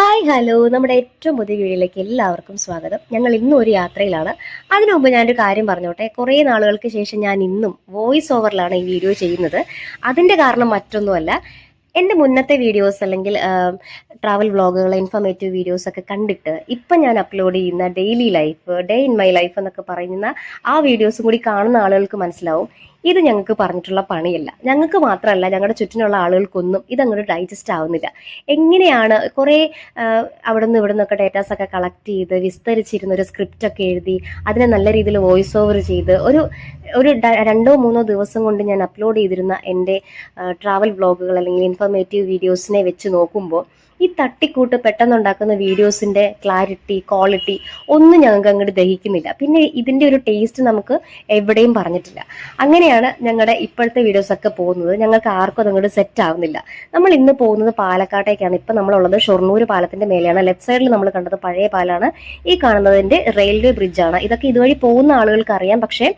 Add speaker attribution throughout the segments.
Speaker 1: Hi hello നമ്മുടെ ഏറ്റവും പുതിയ വീഡിയോയിലേക്ക് എല്ലാവർക്കും സ്വാഗതം. ഞങ്ങൾ ഇന്നും ഒരു യാത്രയിലാണ്. അതിനു മുമ്പ് ഞാനൊരു കാര്യം പറഞ്ഞോട്ടെ? കുറേ നാളുകൾക്ക് ശേഷം ഞാൻ ഇന്നും വോയിസ് ഓവറിലാണ് ഈ വീഡിയോ ചെയ്യുന്നത്. അതിന്റെ കാരണം മറ്റൊന്നുമല്ല. എന്റെ മുന്നത്തെ വീഡിയോസ് അല്ലെങ്കിൽ ട്രാവൽ വ്ളോഗുകൾ ഇൻഫോർമേറ്റീവ് വീഡിയോസ് ഒക്കെ കണ്ടിട്ട് ഇപ്പം ഞാൻ അപ്ലോഡ് ചെയ്യുന്ന daily life day in my life എന്നൊക്കെ പറയുന്ന ആ വീഡിയോസും കൂടി കാണുന്ന ആളുകൾക്ക് മനസ്സിലാവും. ഇത് ഞങ്ങൾക്ക് പറഞ്ഞിട്ടുള്ള പണിയല്ല. ഞങ്ങൾക്ക് മാത്രമല്ല ഞങ്ങളുടെ ചുറ്റിനുള്ള ആളുകൾക്കൊന്നും ഇതങ്ങോട്ട് ഡൈജസ്റ്റ് ആവുന്നില്ല. എങ്ങനെയാണ് കുറേ അവിടെ നിന്ന് ഇവിടെ നിന്നൊക്കെ ഡേറ്റാസ് ഒക്കെ കളക്ട് ചെയ്ത് വിസ്തരിച്ചിരുന്ന ഒരു സ്ക്രിപ്റ്റ് ഒക്കെ എഴുതി അതിനെ നല്ല രീതിയിൽ വോയിസ് ഓവർ ചെയ്ത് ഒരു ഒരു രണ്ടോ മൂന്നോ ദിവസം കൊണ്ട് ഞാൻ അപ്ലോഡ് ചെയ്തിരുന്ന എന്റെ ട്രാവൽ വ്ളോഗുകൾ അല്ലെങ്കിൽ ഇൻഫോർമേറ്റീവ് വീഡിയോസിനെ വെച്ച് നോക്കുമ്പോൾ ഈ തട്ടിക്കൂട്ട് പെട്ടെന്നുണ്ടാക്കുന്ന വീഡിയോസിന്റെ ക്ലാരിറ്റി ക്വാളിറ്റി ഒന്നും ഞങ്ങൾക്ക് അങ്ങോട്ട് ദഹിക്കുന്നില്ല. പിന്നെ ഇതിന്റെ ഒരു ടേസ്റ്റ് നമുക്ക് എവിടെയും പറഞ്ഞിട്ടില്ല. അങ്ങനെയാണ് ഞങ്ങളുടെ ഇപ്പോഴത്തെ വീഡിയോസൊക്കെ പോകുന്നത്. ഞങ്ങൾക്ക് ആർക്കും അതങ്ങോട്ട് സെറ്റ് ആവുന്നില്ല. നമ്മൾ ഇന്ന് പോകുന്നത് പാലക്കാട്ടേക്കാണ്. ഇപ്പം നമ്മളുള്ളത് ഷൊർണൂർ പാലത്തിന്റെ മേലെയാണ്. ലെഫ്റ്റ് സൈഡിൽ നമ്മൾ കണ്ടത് പഴയ പാലാണ്. ഈ കാണുന്നതിന്റെ റെയിൽവേ ബ്രിഡ്ജാണ് ഇതൊക്കെ ഇതുവഴി പോകുന്ന ആളുകൾക്ക് അറിയാം. പക്ഷേ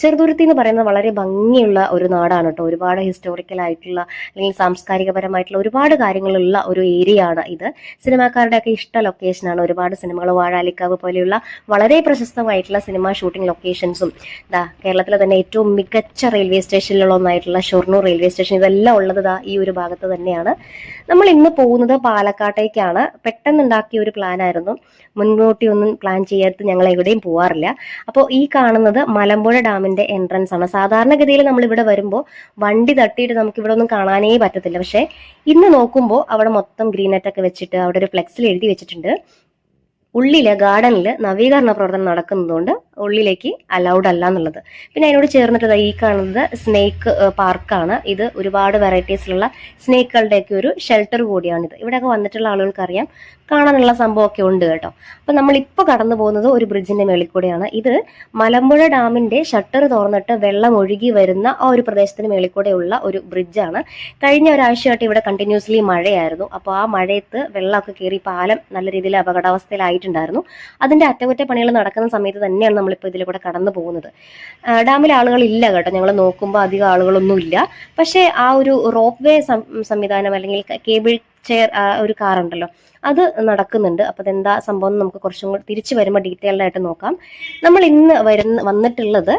Speaker 1: ചെറുതുരുത്തി എന്ന് പറയുന്നത് വളരെ ഭംഗിയുള്ള ഒരു നാടാണ് കേട്ടോ. ഒരുപാട് ഹിസ്റ്റോറിക്കൽ ആയിട്ടുള്ള അല്ലെങ്കിൽ സാംസ്കാരികപരമായിട്ടുള്ള ഒരുപാട് കാര്യങ്ങളുള്ള ഒരു ഏരിയ ആണ് ഇത്. സിനിമാക്കാരുടെ ഒക്കെ ഇഷ്ട ലൊക്കേഷനാണ് ഒരുപാട് സിനിമകൾ വാഴാലിക്കാവ് പോലെയുള്ള വളരെ പ്രശസ്തമായിട്ടുള്ള സിനിമ ഷൂട്ടിംഗ് ലൊക്കേഷൻസും ദാ കേരളത്തിലെ തന്നെ ഏറ്റവും മികച്ച റെയിൽവേ സ്റ്റേഷനിലുള്ള ഒന്നായിട്ടുള്ള ഷൊർണൂർ റെയിൽവേ സ്റ്റേഷൻ ഇതെല്ലാം ഉള്ളത് ദാ ഈ ഒരു ഭാഗത്ത് തന്നെയാണ്. നമ്മൾ ഇന്ന് പോകുന്നത് പാലക്കാട്ടേക്കാണ്. പെട്ടെന്നുണ്ടാക്കിയ ഒരു പ്ലാൻ ആയിരുന്നു. മുൻകൂട്ടി ഒന്നും പ്ലാൻ ചെയ്യാത്ത ഞങ്ങൾ എവിടെയും പോവാറില്ല. അപ്പോൾ ഈ കാണുന്നത് മലമ്പുഴ ഡാമിന്റെ എൻട്രൻസ് ആണ്. സാധാരണഗതിയിൽ നമ്മൾ ഇവിടെ വരുമ്പോൾ വണ്ടി തട്ടിയിട്ട് നമുക്ക് ഇവിടെ ഒന്നും കാണാനേ പറ്റത്തില്ല. പക്ഷേ ഇന്ന് നോക്കുമ്പോൾ അവിടെ മൊത്തം ഒക്കെ വെച്ചിട്ട് അവിടെ ഒരു ഫ്ലെക്സിൽ എഴുതി വെച്ചിട്ടുണ്ട്. ഉള്ളിൽ ഗാർഡനിൽ നവീകരണ പ്രവർത്തനം നടക്കുന്നതുകൊണ്ട് ഉള്ളിലേക്ക് അലൗഡ് അല്ല എന്നുള്ളത്. പിന്നെ അതിനോട് ചേർന്നിട്ട് ഈ കാണുന്നത് സ്നേക്ക് പാർക്കാണ് ഇത് ഒരുപാട് വെറൈറ്റീസിലുള്ള സ്നേക്കുകളുടെയൊക്കെ ഒരു ഷെൽട്ടർ കൂടിയാണിത് ഇവിടെയൊക്കെ വന്നിട്ടുള്ള ആളുകൾക്ക് അറിയാം കാണാനുള്ള സംഭവമൊക്കെ ഉണ്ട് കേട്ടോ. അപ്പം നമ്മളിപ്പോൾ കടന്നു പോകുന്നത് ഒരു ബ്രിഡ്ജിന്റെ മേളിൽ കൂടെയാണ്. ഇത് മലമ്പുഴ ഡാമിന്റെ ഷട്ടർ തുറന്നിട്ട് വെള്ളം ഒഴുകി വരുന്ന ആ ഒരു പ്രദേശത്തിന് മേളിൽ കൂടെയുള്ള ഒരു ബ്രിഡ്ജാണ് കഴിഞ്ഞ ഒരാഴ്ചയായിട്ട് ഇവിടെ കണ്ടിന്യൂസ്ലി മഴയായിരുന്നു. അപ്പോൾ ആ മഴയത്ത് വെള്ളമൊക്കെ കയറി പാലം നല്ല രീതിയിൽ അപകടാവസ്ഥയിലായിട്ടുണ്ടായിരുന്നു. അതിന്റെ അറ്റകുറ്റപ്പണികൾ നടക്കുന്ന സമയത്ത് തന്നെയാണ് നമ്മളിപ്പോൾ ഇതിൽ കൂടെ കടന്നു പോകുന്നത്. ഡാമിൽ ആളുകൾ ഇല്ല കേട്ടോ. ഞങ്ങൾ നോക്കുമ്പോൾ അധികം ആളുകളൊന്നും ഇല്ല പക്ഷേ ആ ഒരു റോപ്പ് വേ സംവിധാനം അല്ലെങ്കിൽ കേബിൾ ചെയർ ഒരു കാർ ഉണ്ടല്ലോ അത് നടക്കുന്നുണ്ട്. അപ്പോൾ അതെന്താ സംഭവം എന്ന് നമുക്ക് കുറച്ചും കൂടി തിരിച്ചു വരുമ്പോൾ ഡീറ്റെയിൽഡ് ആയിട്ട് നോക്കാം. നമ്മൾ ഇന്ന് വരുന്ന വന്നിട്ടുള്ളത്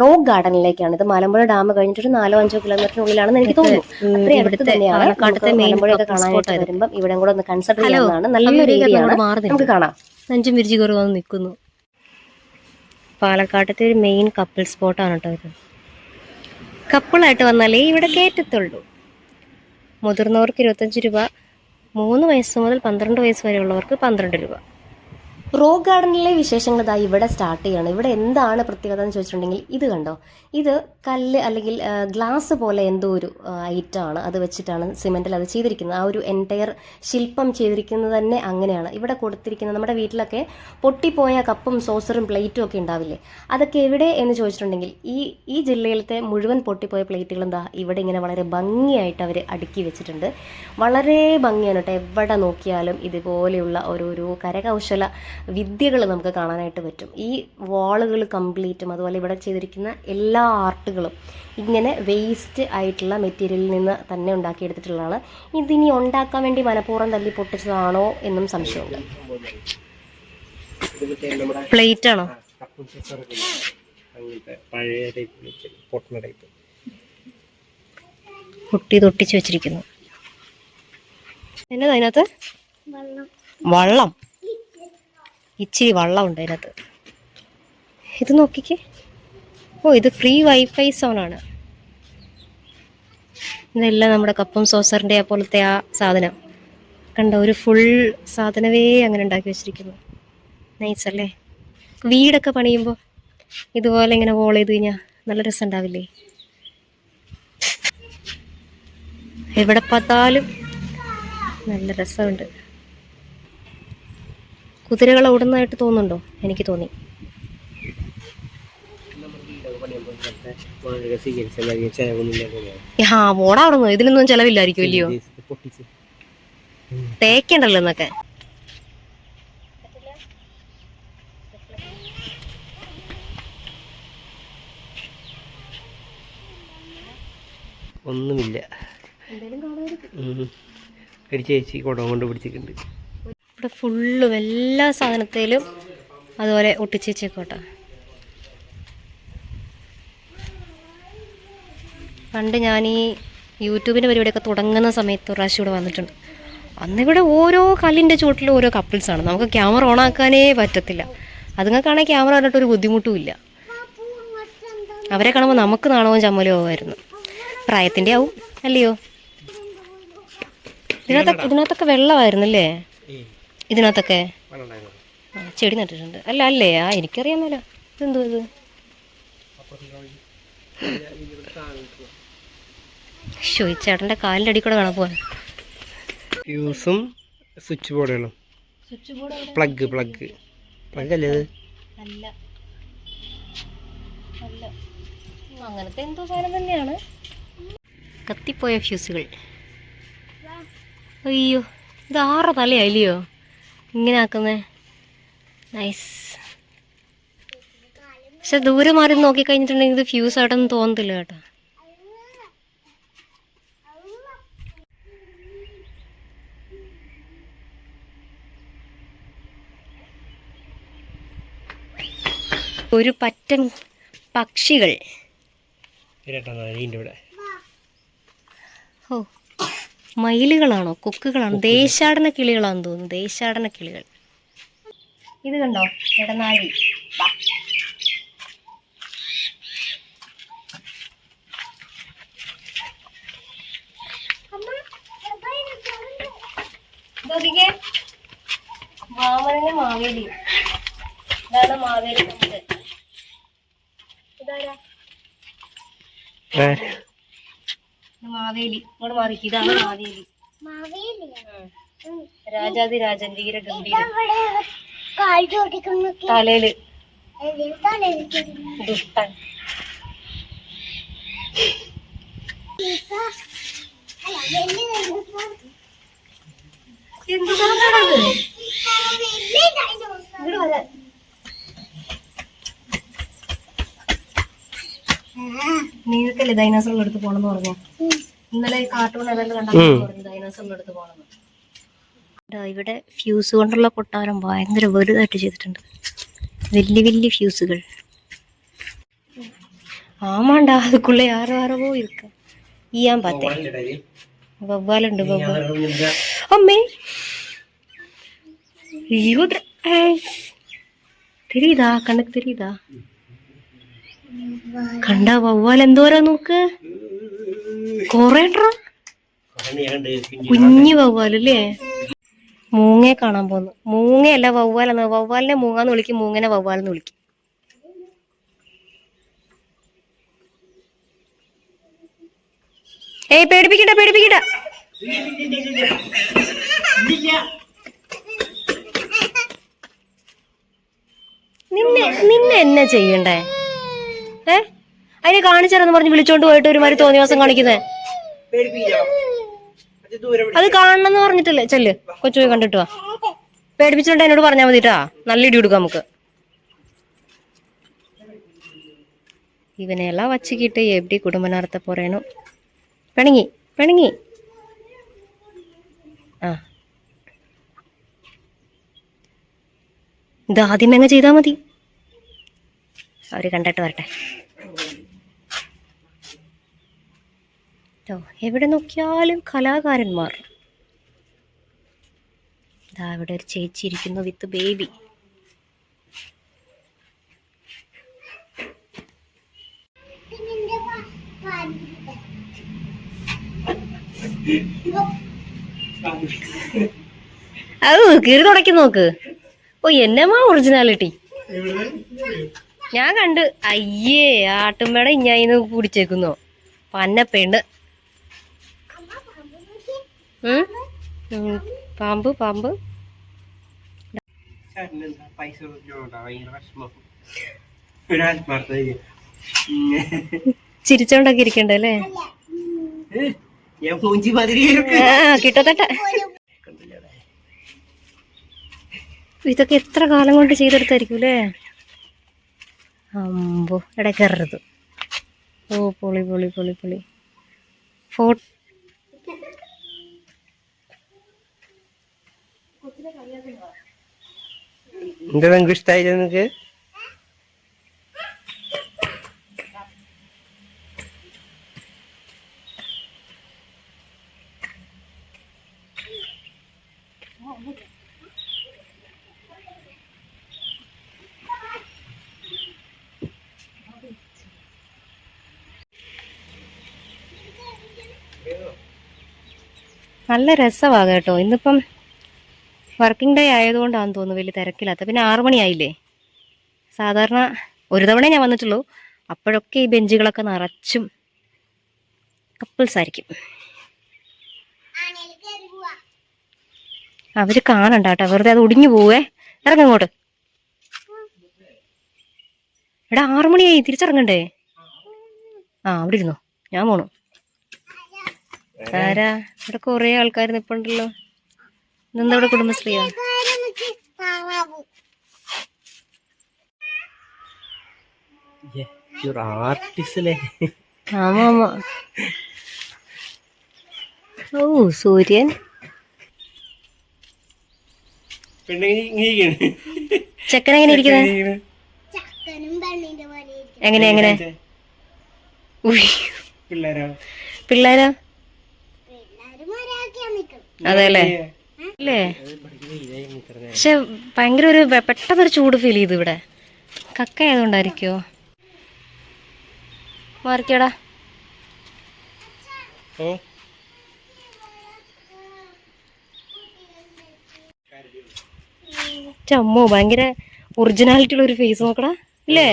Speaker 1: റോക്ക് ഗാർഡനിലേക്കാണ്. ഇത് മലമ്പുഴ ഡാം കഴിഞ്ഞിട്ട് ഒരു നാലോ അഞ്ചോ കിലോമീറ്ററിനുള്ളിലാണെന്ന് എനിക്ക് തോന്നുന്നു. അത്രയും അടുത്ത് തന്നെയാണ് മലമ്പുഴയൊക്കെ കാണാനായിട്ട് വരുമ്പം ഇവിടെ കൂടെ ഒന്ന് കൺസൾട്ട് ചെയ്യാവുന്നതാണ്. നല്ലൊരു ഏരിയ നമുക്ക് കാണാം.
Speaker 2: അഞ്ചും വിരിച്ചു കയറി നിൽക്കുന്നു. പാലക്കാട്ടത്തെ ഒരു മെയിൻ കപ്പിൾ സ്പോട്ടാണ് കേട്ടോ ഇത്. കപ്പിളായിട്ട് വന്നാലേ ഇവിടെ കയറ്റത്തുള്ളൂ മുതിർന്നവർക്ക് ഇരുപത്തഞ്ച് രൂപ മൂന്ന് വയസ്സ് മുതൽ പന്ത്രണ്ട് വയസ്സ് വരെയുള്ളവർക്ക് പന്ത്രണ്ട് രൂപ.
Speaker 1: റോക്ക് ഗാർഡനിലെ വിശേഷങ്ങൾ ഇതാ ഇവിടെ സ്റ്റാർട്ട് ചെയ്യണം. ഇവിടെ എന്താണ് പ്രത്യേകത എന്ന് ചോദിച്ചിട്ടുണ്ടെങ്കിൽ ഇത് കണ്ടോ? ഇത് കല്ല് അല്ലെങ്കിൽ ഗ്ലാസ് പോലെ എന്തോ ഒരു ഐറ്റം ആണ്. അത് വെച്ചിട്ടാണ് സിമെന്റിൽ അത് ചെയ്തിരിക്കുന്നത്. ആ ഒരു എന്റയർ ശില്പം ചെയ്തിരിക്കുന്നത് തന്നെ അങ്ങനെയാണ്. ഇവിടെ കൊടുത്തിരിക്കുന്നത് നമ്മുടെ വീട്ടിലൊക്കെ പൊട്ടിപ്പോയ കപ്പും സോസറും പ്ലേറ്റും ഒക്കെ ഉണ്ടാവില്ലേ? അതൊക്കെ എവിടെ എന്ന് ചോദിച്ചിട്ടുണ്ടെങ്കിൽ ഈ ഈ ജില്ലയിലത്തെ മുഴുവൻ പൊട്ടിപ്പോയ പ്ലേറ്റുകളും എന്താ ഇവിടെ ഇങ്ങനെ വളരെ ഭംഗിയായിട്ട് അവർ അടുക്കി വെച്ചിട്ടുണ്ട്. വളരെ ഭംഗിയാണ് കേട്ടോ. എവിടെ നോക്കിയാലും ഇതുപോലെയുള്ള ഓരോരോ കരകൗശല വിദ്യകൾ നമുക്ക് കാണാനായിട്ട് പറ്റും. ഈ വാളുകൾ കംപ്ലീറ്റും അതുപോലെ ഇവിടെ ചെയ്തിരിക്കുന്ന എല്ലാ ആർട്ടുകളും ഇങ്ങനെ വേസ്റ്റ് ആയിട്ടുള്ള മെറ്റീരിയലിൽ നിന്ന് തന്നെ ഉണ്ടാക്കിയെടുത്തിട്ടുള്ളതാണ്. ഇതിനി ഉണ്ടാക്കാൻ വേണ്ടി മനഃപൂർവം തല്ലി പൊട്ടിച്ചതാണോ എന്നും സംശയമുണ്ട്.
Speaker 2: പ്ലേറ്റ് ആണോ? പൊട്ടി തൊട്ടിച്ച് വെച്ചിരിക്കുന്നു. എന്നതാ അതിനകത്ത്? വള്ളം. ഇച്ചിരി വള്ളമുണ്ട് അതിനകത്ത്. ഇത് നോക്കിക്കേ. ഓ ഇത് ഫ്രീ വൈഫൈ സോണാണ് ഇതെല്ലാം നമ്മുടെ കപ്പും സോസറിന്റെ പോലത്തെ ആ സാധനം. കണ്ട ഒരു ഫുൾ സാധനമേ അങ്ങനെ ഉണ്ടാക്കി വെച്ചിരിക്കുന്നു. നൈസ് അല്ലേ? വീടൊക്കെ പണിയുമ്പോൾ ഇതുപോലെ ഇങ്ങനെ വോൾ ചെയ്ത് കഴിഞ്ഞാൽ നല്ല രസം ഉണ്ടാവില്ലേ? എവിടെ பார்த்தாலும் നല്ല രസമുണ്ട്. കുതിരകൾ ഓടുന്നതായിട്ട് തോന്നുന്നുണ്ടോ? എനിക്ക് തോന്നി. ആ ഓടാ അവിടെ ഇതിനൊന്നും ചെലവില്ലായിരിക്കും ഇല്ലയോ? തേക്കണ്ടല്ലോ എന്നൊക്കെ
Speaker 3: ഒന്നുമില്ല. ഒരു ചേച്ചി കുടം കൊണ്ട് പിടിച്ചിട്ടുണ്ട്.
Speaker 1: ഇവിടെ ഫുള്ളും എല്ലാ സാധനത്തിലും അതുപോലെ ഒട്ടിച്ച് വെച്ചേക്കോട്ടെ പണ്ട് ഞാൻ ഈ യൂട്യൂബിന്റെ പരിപാടിയൊക്കെ തുടങ്ങുന്ന സമയത്ത് പ്രാവശ്യം ഇവിടെ വന്നിട്ടുണ്ട്. അന്നിവിടെ ഓരോ കല്ലിന്റെ ചുവട്ടിലും ഓരോ കപ്പിൾസാണ് നമുക്ക് ക്യാമറ ഓണാക്കാനേ പറ്റത്തില്ല. അതുങ്ങൾക്കാണെങ്കിൽ ക്യാമറ കണ്ടിട്ട് ഒരു ബുദ്ധിമുട്ടും ഇല്ല. അവരെ കാണുമ്പോൾ നമുക്ക് നാണവും ചമ്മലും ആവുമായിരുന്നു. പ്രായത്തിന്റെ ആവും അല്ലയോ? ഇതിനകത്തൊക്കെ ഇതിനകത്തൊക്കെ വെള്ളമായിരുന്നു അല്ലേ
Speaker 2: ഏയ്
Speaker 1: ഇതിനകത്തൊക്കെ? ചെടി നട്ടിട്ടുണ്ട്. അല്ല അല്ലേ? ആ എനിക്കറിയാമല്ലോ ഇതെന്തോ ഇത്? ചോദിച്ചേട്ടന്റെ കാലിന്റെ അടി കൂടെ കാണാൻ പോവാൻ
Speaker 2: ഫ്യൂസും സ്വിച്ച് ബോർഡുകളും.
Speaker 1: Plug plug.
Speaker 2: പ്ലഗ് അല്ലേ.
Speaker 1: അല്ല. അല്ല അങ്ങനത്തെ എന്തോ സാധനം തന്നെയാണ്. കത്തിപ്പോയ ഫ്യൂസുകൾ. അയ്യോ ഇത് ആറ് തലയല്ലയോ ഇങ്ങനെ ആക്കുന്നേ നൈസ് പക്ഷെ ദൂരെ മാറി നോക്കി കഴിഞ്ഞിട്ടുണ്ടെങ്കിൽ ഇത് ഫ്യൂസ് ആയിട്ടൊന്നും തോന്നത്തില്ല കേട്ടോ. ഒരു പറ്റം പക്ഷികൾ. ഓ. മയിലുകളാണോ? കൊക്കുകളാണോ? ദേശാടന കിളികളാണെന്ന് തോന്നുന്നു. ദേശാടന കിളികൾ. ഇത് കണ്ടോ? ഇടനാഴി മാമനെ മാവേലി. ഇതാണ് മാവേലി ഇതാരാ? മാവേലി. ഇങ്ങോട്ട് മാറി. ഇതാണ് മാവേലി. രാജാതി രാജൻ വീര ഗംഭീര. തലയിൽ. ദുഷ്ടൻ. എന്ത് വരാൻ. നീക്കല്ലേ ഡൈനോസറുള്ള അടുത്ത് പോണെന്ന് പറഞ്ഞ? ഇന്നലെ കാർട്ടൂൺ ഏതായാലും കണ്ടപ്പോൾ പറഞ്ഞു ഡൈനോസറിന്റെ അടുത്ത് പോണെന്ന് ദാ ഇവിടെ ഫ്യൂസ് കൊണ്ടുള്ള കൊട്ടാരം ഭയങ്കര വലുതായിട്ട് ചെയ്തിട്ടുണ്ട് വലിയ വലിയ ഫ്യൂസുകൾ ആമാണ്ടാ അതുക്കുള്ള ആരോ ആരോ ഇരിക്ക ഈയാൻ പാത്തേ വവ്വാലുണ്ട് വവ്വാൽ അമ്മേ ஐயோ த- ஏய். தெரியுதா கண்ணுக்கு தெரியுதா കണ്ടാ വവ്വാൽ എന്തോരാ നോക്ക്? കൊറേട്രാ കുഞ്ഞു വവ്വാലല്ലേ മൂങ്ങയെ കാണാൻ പോന്നു. മൂങ്ങയല്ല വവ്വാലെന്ന് വവ്വാലിനെ മൂങ്ങാന്ന് വിളിക്കും മൂങ്ങനെ വവ്വാലെന്ന് വിളിക്കും. ഏയ് പേടിപ്പിക്കണ്ട പേടിപ്പിക്കണ്ട. നിന്നെ നിന്നെ എന്നാ ചെയ്യണ്ടേ? ഏ? അതിനെ കാണിച്ചാരെന്ന് പറഞ്ഞ് വിളിച്ചോണ്ട് പോയിട്ട് ഒരുമാതിരി തോന്നിയ ദിവസം കാണിക്കുന്നേ അത് കാണണമെന്ന് പറഞ്ഞിട്ടല്ലേ? ചെല്ല് കൊച്ചു പോയി കണ്ടിട്ട് വാ. പേടിപ്പിച്ചിട്ടുണ്ട് എന്നോട് പറഞ്ഞാൽ മതിട്ടാ. നല്ല ഇടി കൊടുക്കാം നമുക്ക്. ഇവനെല്ലാം വച്ചുക്കിട്ട് എവിടെ കുടുംബം നടത്ത പോറേണു. പെണങ്ങി ആ. ഇത് ആദ്യം എങ്ങനെ ചെയ്താ മതി. അവർ കണ്ടിട്ട് വരട്ടെ. കേട്ടോ എവിടെ നോക്കിയാലും കലാകാരന്മാർ. ഇതാ ഇവിടെ ഒരു ചേച്ചി ഇരിക്കുന്നു വിത്ത് ബേബി. അത് കീറി തുടക്കി നോക്ക്. ഓ എന്നമാ ഒറിജിനാലിറ്റി ഞാൻ കണ്ട് അയ്യേ ആട്ടുംപേട ഇഞ്ഞായിന്ന് കുടിച്ചേക്കുന്നോ. പന്ന പെണ്ണ്. ഉം? ഉം, പാമ്പ് പാമ്പ്. ചിരിച്ചോണ്ടൊക്കെ ഇരിക്കണ്ടല്ലേ കിട്ടത്തട്ടെ. ഇതൊക്കെ എത്ര കാലം കൊണ്ട് ചെയ്തെടുത്തായിരിക്കും അല്ലേ? അമ്പോ കയറരുത് ഓ പൊളി പൊളി പൊളി പൊളി. ഫോ
Speaker 2: എന്താ നിങ്ങൾക്ക് ഇഷ്ടമായില്ല നിങ്ങക്ക്
Speaker 1: നല്ല രസമാണ് കേട്ടോ. ഇന്നിപ്പം വർക്കിംഗ് ഡേ ആയതുകൊണ്ടാണെന്ന് തോന്നുന്നു വലിയ തിരക്കില്ലാത്ത. പിന്നെ ആറു മണിയായില്ലേ? സാധാരണ ഒരു തവണ ഞാൻ വന്നിട്ടുള്ളൂ. അപ്പോഴൊക്കെ ഈ ബെഞ്ചുകളൊക്കെ നിറച്ചും കപ്പിൾസ് ആയിരിക്കും. അവർ കാണണ്ട കേട്ടോ. വെറുതെ അത് ഒടിഞ്ഞു പോവേ. ഇറങ്ങങ്ങോട്ട് എടാ ആറു മണിയായി. തിരിച്ചിറങ്ങണ്ടേ? ആ അവിടെ ഇരുന്നോ. ഞാൻ പോണു. ആരാ? ഇവിടെ കൊറേ ആൾക്കാർ നിപ്പുണ്ടല്ലോ. ഇതെന്താ ഇവിടെ കുടുംബശ്രീയാ? ഓ സൂര്യൻ. ചെക്കൻ എങ്ങനെ ഇരിക്കുന്നത് എങ്ങനെ എങ്ങനെ? ഉയ്.
Speaker 2: പിള്ളേരോ?
Speaker 1: പിള്ളേരോ? അതെ അല്ലേ പക്ഷെ ഭയങ്കര ഒരു പെട്ടെന്നൊരു ചൂട് ഫീൽ ചെയ്തു ഇവിടെ. കക്ക ആയതുകൊണ്ടായിരിക്കോ മാറിക്കടാ ചമ്മോ ഭയങ്കര ഒറിജിനാലിറ്റി ഉള്ള ഒരു ഫേസ് നോക്കടാ. ഇല്ലേ?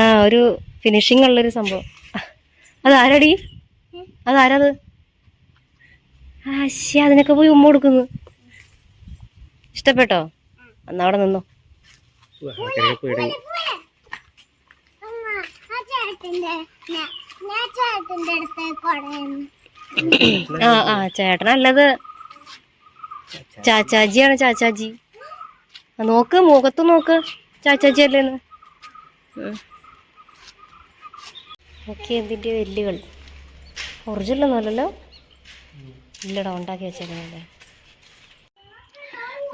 Speaker 1: ആ ഒരു ഫിനിഷിംഗ് ഉള്ളൊരു സംഭവം. അതാരടി? അതാരത്? ആശി അതിനൊക്കെ പോയി ഉമ്മ കൊടുക്കുന്നു. ഇഷ്ടപ്പെട്ടോ? അന്ന് അവിടെ നിന്നോ. ആ ആ ചേട്ടനല്ലത് ചാച്ചാജിയാണ് ചാച്ചാജി. നോക്ക് മുഖത്ത് നോക്ക്. ചാച്ചാജി അല്ലേന്ന്. ഓക്കെ എന്തിന്റെ വെല്ലുകൾ. ഒറിജിനൽ ഒന്നുമല്ലല്ലോ. ഇല്ലടാ ഉണ്ടാക്കി വെച്ചേക്കുന്നത്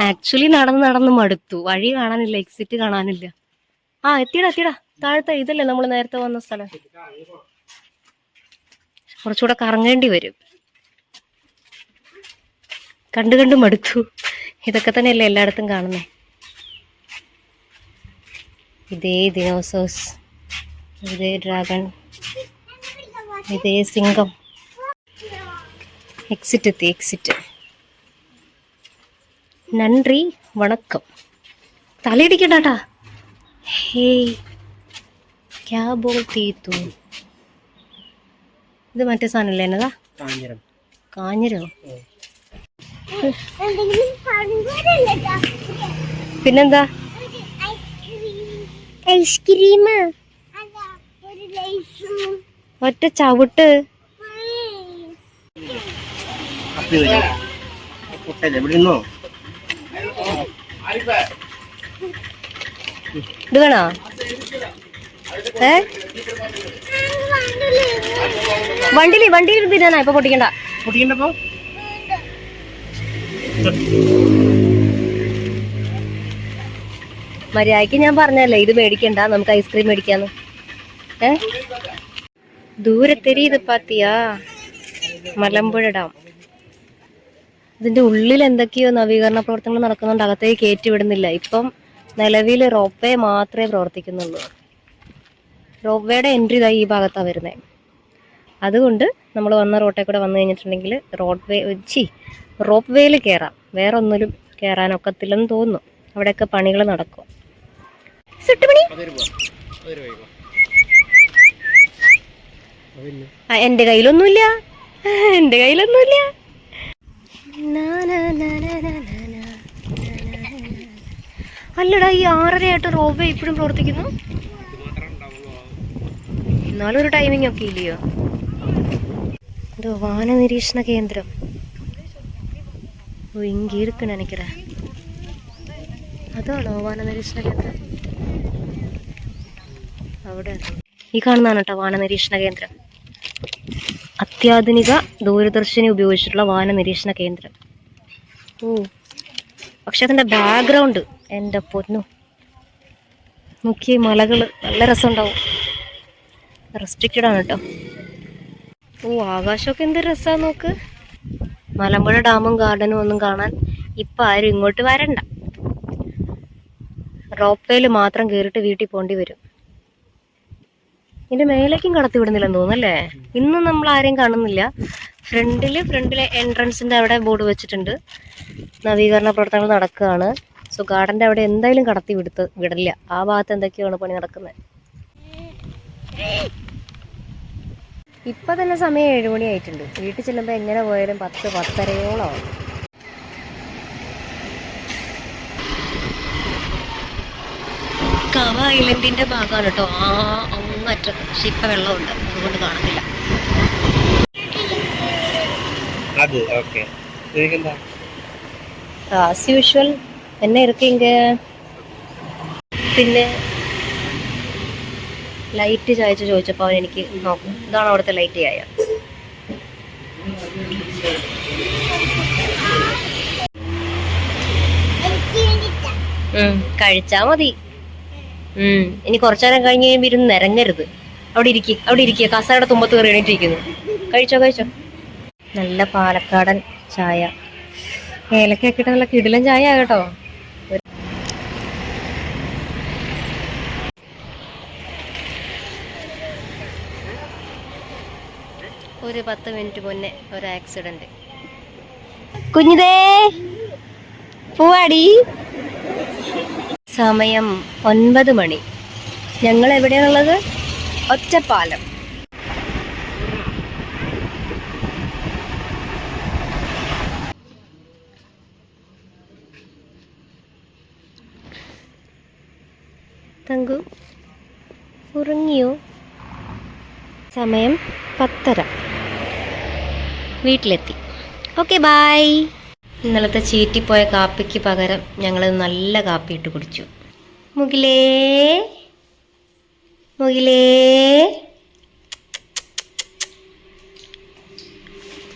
Speaker 1: ആക്ച്വലി നടന്ന് നടന്ന് മടുത്തു. വഴി കാണാനില്ല എക്സിറ്റ് കാണാനില്ല. ആ എത്തിയടാ എത്തിയടാ. താഴത്തെ ഇതല്ലേ നമ്മൾ നേരത്തെ വന്ന സ്ഥലം. കുറച്ചുകൂടെ കറങ്ങേണ്ടി വരും. കണ്ടു കണ്ടു മടുത്തു. ഇതൊക്കെ തന്നെയല്ലേ എല്ലായിടത്തും കാണുന്നേ. ഇതേ ദിനോസോസ് ഇതേ ഡ്രാഗൺ ഇതേ സിംഗം എക്സിറ്റ് എത്തി എക്സിറ്റ് നன்றി വണക്കം. തലയിടിക്കണ്ടാട്ടാ. ഹേയ് ക്യാ ബോൾത്തി തൂ ഇത് മറ്റേ സാധനമല്ലേ എന്നതാ?
Speaker 2: കാഞ്ഞിരം.
Speaker 1: കാഞ്ഞിരോ? പിന്നെന്താ? ഐസ്ക്രീം. ഒറ്റ ചവിട്ട്.
Speaker 2: അപ്പി വരും പൊട്ടല്ലേ ഇവിടെ നിന്നോ
Speaker 1: ഇത് വേണോ ഏ? വണ്ടിയിൽ വണ്ടിയിൽ തിന്നാനാ ഇപ്പൊ പൊട്ടിക്കണ്ട.
Speaker 2: പൊട്ടിക്കണ്ടപ്പോ?
Speaker 1: മര്യാദയ്ക്ക് ഞാൻ പറഞ്ഞല്ലേ ഇത് മേടിക്കണ്ട നമുക്ക് ഐസ്ക്രീം മേടിക്കാന്ന്. ഏ? ദൂരത്തെരി ഇത് പാത്തിയാ. മലമ്പുഴ ഡാം. ഇതിന്റെ ഉള്ളിൽ എന്തൊക്കെയോ നവീകരണ പ്രവർത്തനങ്ങൾ നടക്കുന്നുണ്ട്. അകത്തേക്ക് കയറ്റി വിടുന്നില്ല. ഇപ്പം നിലവിൽ റോപ്പ് മാത്രമേ പ്രവർത്തിക്കുന്നുള്ളൂ. റോപ്പ് വേയുടെ എൻട്രി ഇതായി ഈ ഭാഗത്താണ് വരുന്നത് അതുകൊണ്ട് നമ്മൾ വന്ന റോട്ടേ കൂടെ വന്നു കഴിഞ്ഞിട്ടുണ്ടെങ്കിൽ റോഡ് വേ ചി റോപ്പ് വേയിൽ കയറാം. വേറെ ഒന്നിലും കയറാനൊക്കത്തില്ലെന്ന് തോന്നുന്നു. അവിടെയൊക്കെ പണികൾ നടക്കും. ആ, എന്റെ കയ്യിലൊന്നുമില്ല. എന്റെ കയ്യിലൊന്നുമില്ല. അല്ലടാ ഈ ആറരയായിട്ട് റോബ് ഇപ്പോഴും പ്രവർത്തിക്കുന്നു? എന്നാലും ഒരു ടൈമിംഗ് ഒക്കെ ഇല്ലയോ? എന്തോ വാന നിരീക്ഷണ കേന്ദ്രം. ഓ ഇങ്ങി ഇരിക്കണ അതാണോ വാന നിരീക്ഷണ കേന്ദ്രം? അവിടെ. ഈ കാണുന്നതാണ് കേട്ടോ വാന നിരീക്ഷണ കേന്ദ്രം. അത്യാധുനിക ദൂരദർശിനി ഉപയോഗിച്ചിട്ടുള്ള വാഹന നിരീക്ഷണ കേന്ദ്രം. ഓ. പക്ഷെ അതിന്റെ ബാക്ക്ഗ്രൗണ്ട് എന്റെ പൊന്നു. മുഖ്യ മലകൾ നല്ല രസമുണ്ടാവും. റെസ്ട്രിക്റ്റഡ് ആണ് കേട്ടോ ഓ ആകാശമൊക്കെ എന്ത് രസമാണ് നോക്ക്. മലമ്പുഴ ഡാമും ഗാർഡനും ഒന്നും കാണാൻ ഇപ്പം ആരും ഇങ്ങോട്ട് വരണ്ട. റോപ്പേൽ മാത്രം കയറിയിട്ട് വീട്ടിൽ പോണ്ടി വരും. ഇതിന്റെ മേലേക്കും കടത്തി വിടുന്നില്ലെന്ന് തോന്നുന്നല്ലേ ഇന്നും നമ്മൾ ആരെയും കാണുന്നില്ല. ഫ്രണ്ടിൽ ഫ്രണ്ടിലെ എൻട്രൻസിന്റെ അവിടെ ബോർഡ് വെച്ചിട്ടുണ്ട്. നവീകരണ പ്രവർത്തനങ്ങൾ നടക്കുകയാണ്. സോ ഗാർഡന്റെ അവിടെ എന്തായാലും കടത്തി വിടുത്ത് വിടില്ല. ആ ഭാഗത്ത് എന്തൊക്കെയാണ് പണി നടക്കുന്നത്? ഇപ്പൊ തന്നെ സമയം ഏഴുമണി ആയിട്ടുണ്ട്. വീട്ടിൽ ചെല്ലുമ്പോൾ എങ്ങനെ പോയാലും പത്ത് പത്തരയോളം ആവും. കവ ഐലൻഡിന്റെ ഭാഗമാണ് കേട്ടോ. ആ അങ്ങറ്റത്ത് പക്ഷെ ഇപ്പൊ വെള്ളമുണ്ട് അതുകൊണ്ട് കാണുന്നില്ല
Speaker 2: அது ஓகே இதுக்கு என்ன
Speaker 1: ആസ് യൂഷ്വൽ എന്നെ ഇരിക്കിങ്ക പിന്നെ ലൈറ്റ് ചായച്ച് ചോദിച്ചപ്പോൾ അവൻ എനിക്ക് നോക്കും ഇതാണ് അവിടുത്തെ ലൈറ്റ് ചായ ഉം, കഴിച്ചാ മതി ഉം, ഇനി കുറച്ചു നേരം കഴിഞ്ഞ് കഴിയുമ്പോൾ ഇരുന്ന് നിരങ്ങരുത്. അവിടെ ഇരിക്കുക അവിടെ ഇരിക്കുക കസയുടെ തുമ്പത്ത് കയറി കഴിച്ചോ കഴിച്ചോ. നല്ല പാലക്കാടൻ ചായ. ഏലക്കൊക്കെ ഇട്ട് നല്ല കിടിലൻ ചായ കേട്ടോ. ഒരു പത്ത് മിനിറ്റ് മുന്നേ ഒരു ആക്സിഡന്റ്. കുഞ്ഞിതേ പോവാടി. സമയം ഒൻപത് മണി. ഞങ്ങൾ എവിടെയാണുള്ളത്? ഒറ്റപ്പാലം. തങ്കു ഉറങ്ങിയോ? സമയം പത്തര. വീട്ടിലെത്തി. ഓക്കെ ബായ് ഇന്നലത്തെ ചീറ്റിപ്പോയ കാപ്പിക്ക് പകരം ഞങ്ങൾ നല്ല കാപ്പി ഇട്ട് കുടിച്ചു. മുകിലേ മുകിലേ.